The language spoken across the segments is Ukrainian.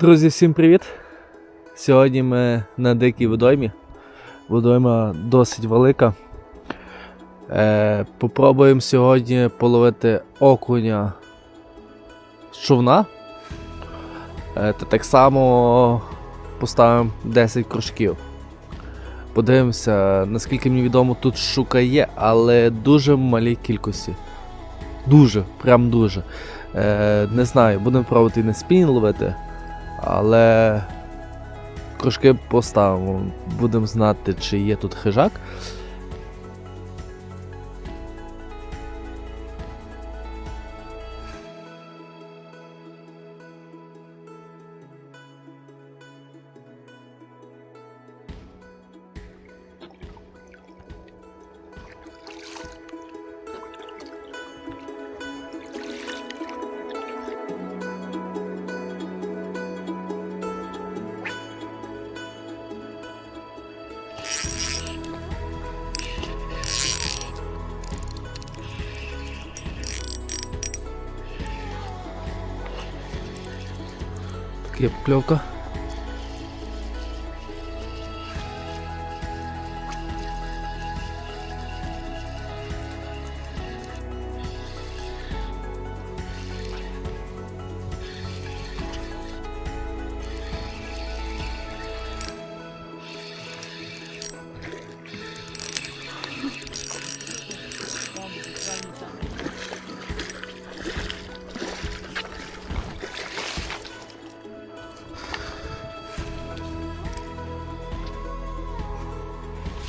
Друзі, всім привіт! Сьогодні ми на дикій водоймі. Водойма досить велика. Е, попробуємо сьогодні половити окуня з човна. Е, та так само поставимо 10 кружків. Подивимося, наскільки мені відомо, тут щука є, але дуже в малій кількості. Дуже, прям дуже. Е, не знаю, будемо пробувати на спінінг ловити. Але кружки поставимо. Будемо знати, чи є тут хижак. Є покльовка.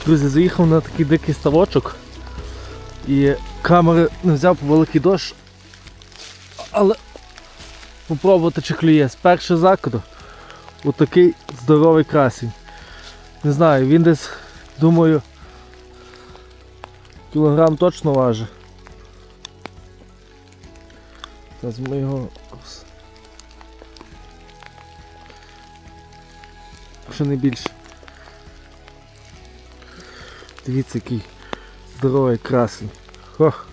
Друзі, заїхав на такий дикий ставочок і камери не взяв по великий дощ. Але попробувати чи клює. З першого закиду отакий здоровий красень. Не знаю, він десь, думаю, кілограм точно важить. Зараз ми його. Ще не більше. Дивіться, який здоровий красень. Ох.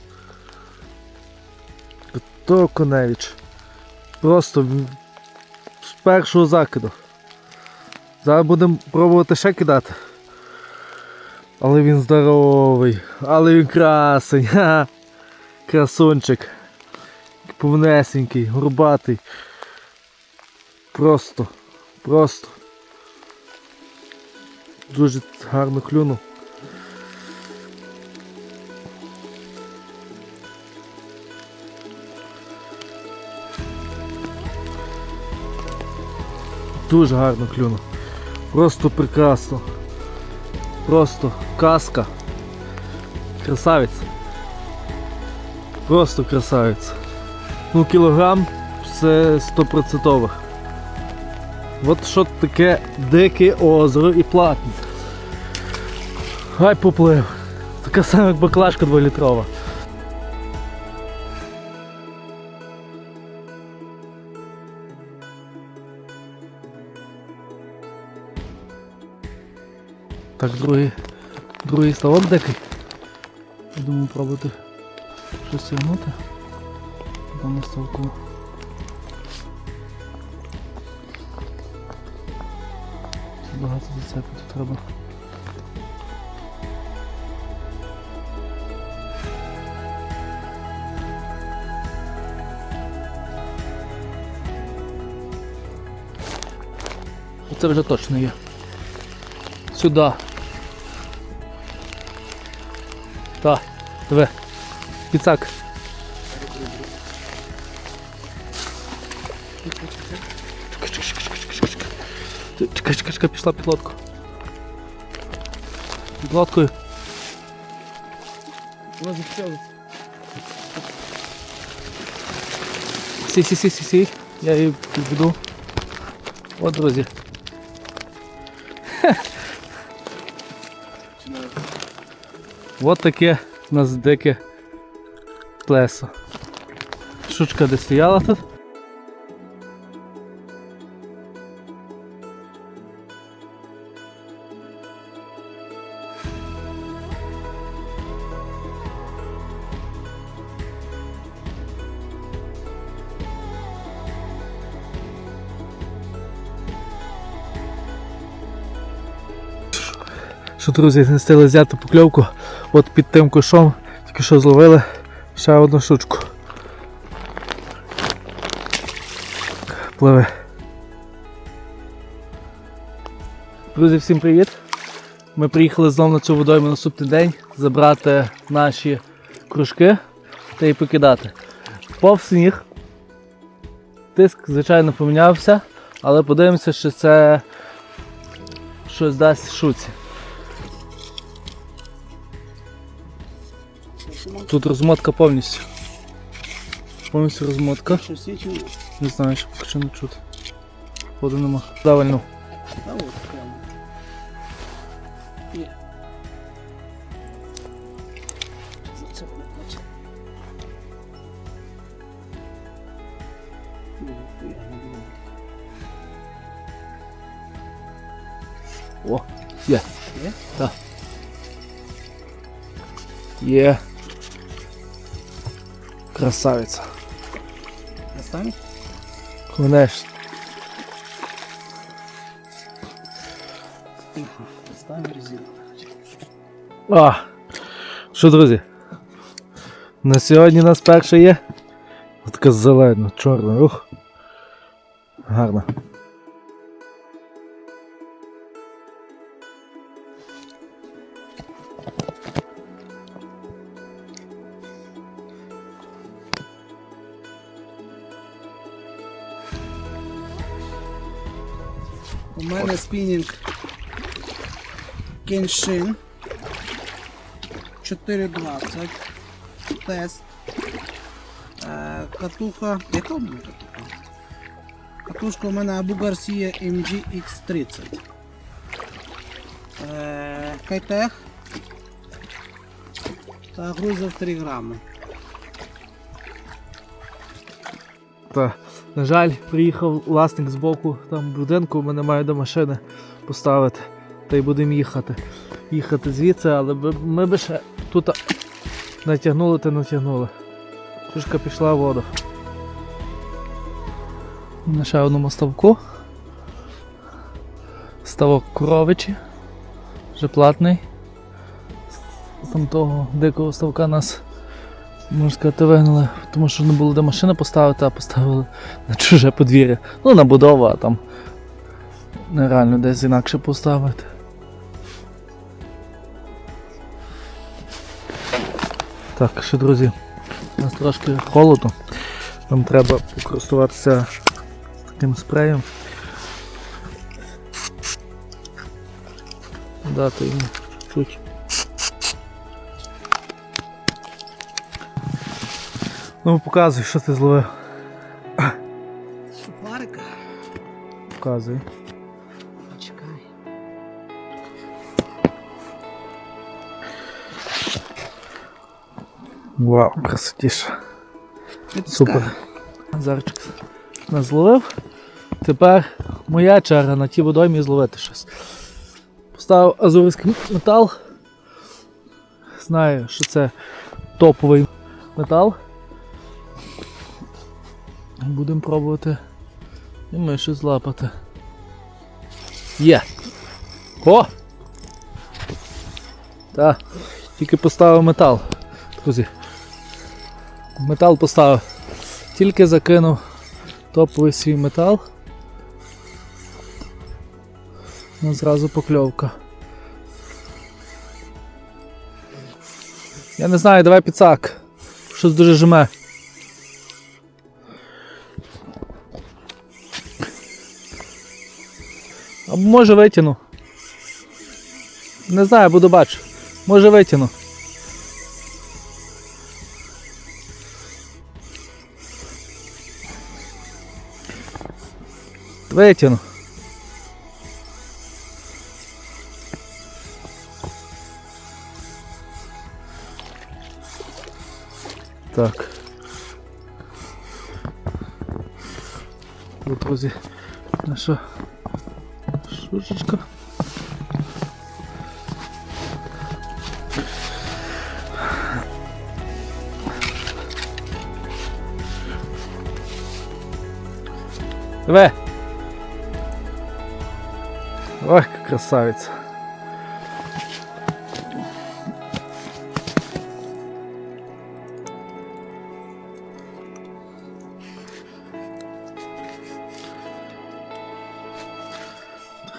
То коневич. Просто з першого закиду. Зараз будемо пробувати ще кидати. Але він здоровий, але він красень. Ха. Красунчик. Повнесенький, горбатий. Просто, просто. Дуже гарно клюнув. Дуже гарно клюнув. Просто прекрасно. Просто казка. Красавець. Просто красавець. Ну, кілограм це 100%. От що таке дике озеро і платне. Гай поплив. Така сама баклажка 2-літрова. Так, другий, другий ставок дикий. Думаю пробувати щось тягнути. На ставку. Багато зацепити треба. Це вже точно є. Сюди. Так, диви. Піцак. Чекай, чекай, чекай, пішла під лодку. Під лодкою. Вона захищалась. Сі, сі, сі, сі, сі. Я її підведу. От, друзі. Ось таке у нас дике плесо. Шучка де стояла тут. Що, друзі, не стили взяти покльовку. От під тим кошом тільки що зловили ще одну штучку. Пливе. Друзі, всім привіт! Ми приїхали знову на цю водойму на наступний день забрати наші кружки та й покидати. Пов сніг. Тиск, звичайно, помінявся, але подивимося, що це щось дасть шуці. Тут розмотка повністю. Повністю розмотка. Не знаю, що поки що не чути. Воду нема. Правильно. Та от прямо. Є. О, є. Є? Так. Є. Красавиця. Настанеш? Конечно. Тихо. Резину. А, що, друзі? На сьогодні у нас перше є. Така зелена, чорна. Ух. Гарна. У мене спінінг Kenshin 420 тест. Е, Катуха. Яка у мене катуха? Катушка у мене Abu Garcia MG X30. Е, Кайтех. Та грузив 3 грами. Та, на жаль, приїхав власник з боку там будинку, ми не маємо до машини поставити. Та й будемо їхати. Їхати звідси, але ми би ще тут натягнули та натягнули. Шишка пішла в воду. На ще одному ставку. Ставок коровичі. Вже платний. З там того дикого ставка нас можна сказати, вигнали, тому що не було де машини поставити, а поставили на чуже подвір'я. Ну, на будову, а там нереально десь інакше поставити. Так, ще, друзі, у нас трошки холодно. Нам треба покористуватися таким спреєм. Дати йому чуть. Ну, показуй, що ти зловив. Сухарика. Показуй. Почекай. Вау, красотіше. Супер. Зарчик нас зловив. Тепер моя черга на тій водоймі зловити щось. Поставив азурський метал. Знаю, що це топовий метал. Будемо пробувати і ми щось злапати. Є! О! Так, тільки поставив метал, друзі. Метал поставив. Тільки закинув топовий свій метал. Ну, зразу покльовка. Я не знаю, давай підсак. Щось дуже жме. Або може витягну. Не знаю, буду бачу. Може витягну. Витягну. Так. От, друзі, наша шушечка. Давай. Ой, как красавица.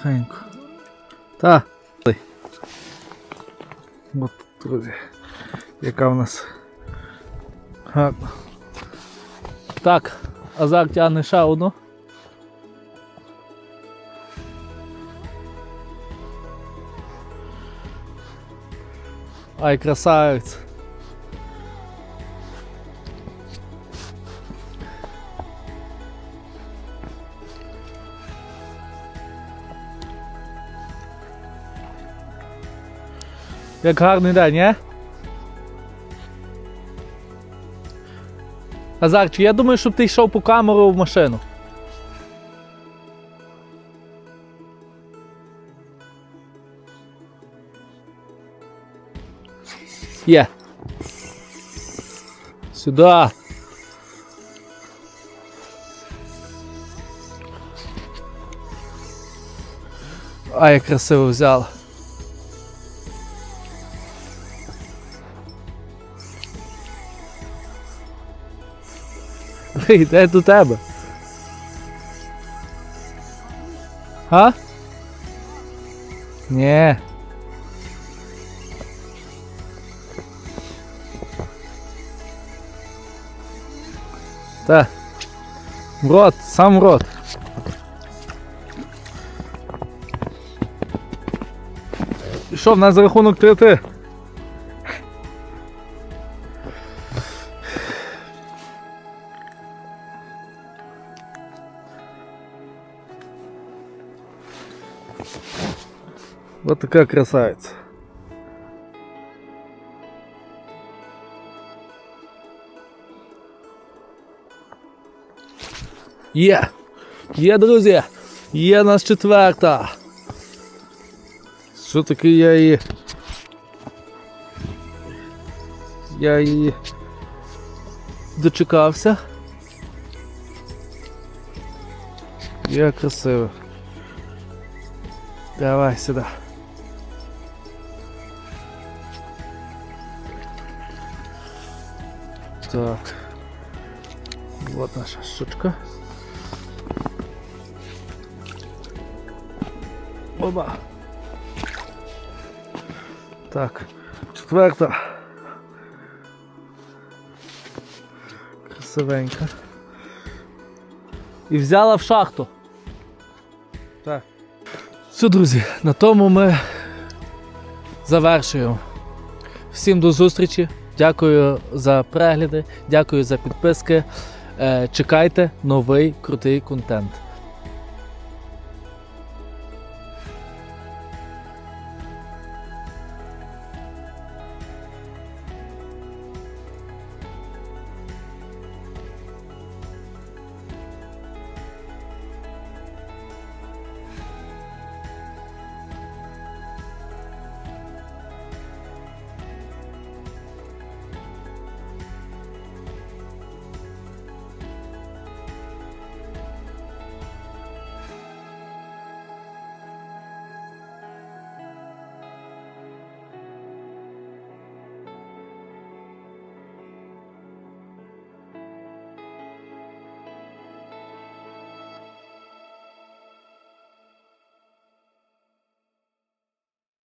Тихенько. Та. От, друзі. Яка в нас. гарна. Так, Азар тягне ще одну. Ай, красавець. Гарний день, не? Азарчик, я думаю, щоб ти йшов по камеру в машину. Є. Сюди. Ай, красиво взяла. Йде до тебе. А? Ні. Та. В рот, сам в рот. І що, в нас за рахунок 3-3? Вот такая красавица. Є! Є, друзі! Є нас четверта! Що таке я її. Я її дочекався. Є красиво. Давай сюди. Так. Вот наша штучка. Оба. Так, четверта. Красивенька. І взяла в шахту. Так. Все, друзі, на тому ми завершуємо. Всім до зустрічі. Дякую за перегляди, дякую за підписки. Е, Чекайте новий крутий контент.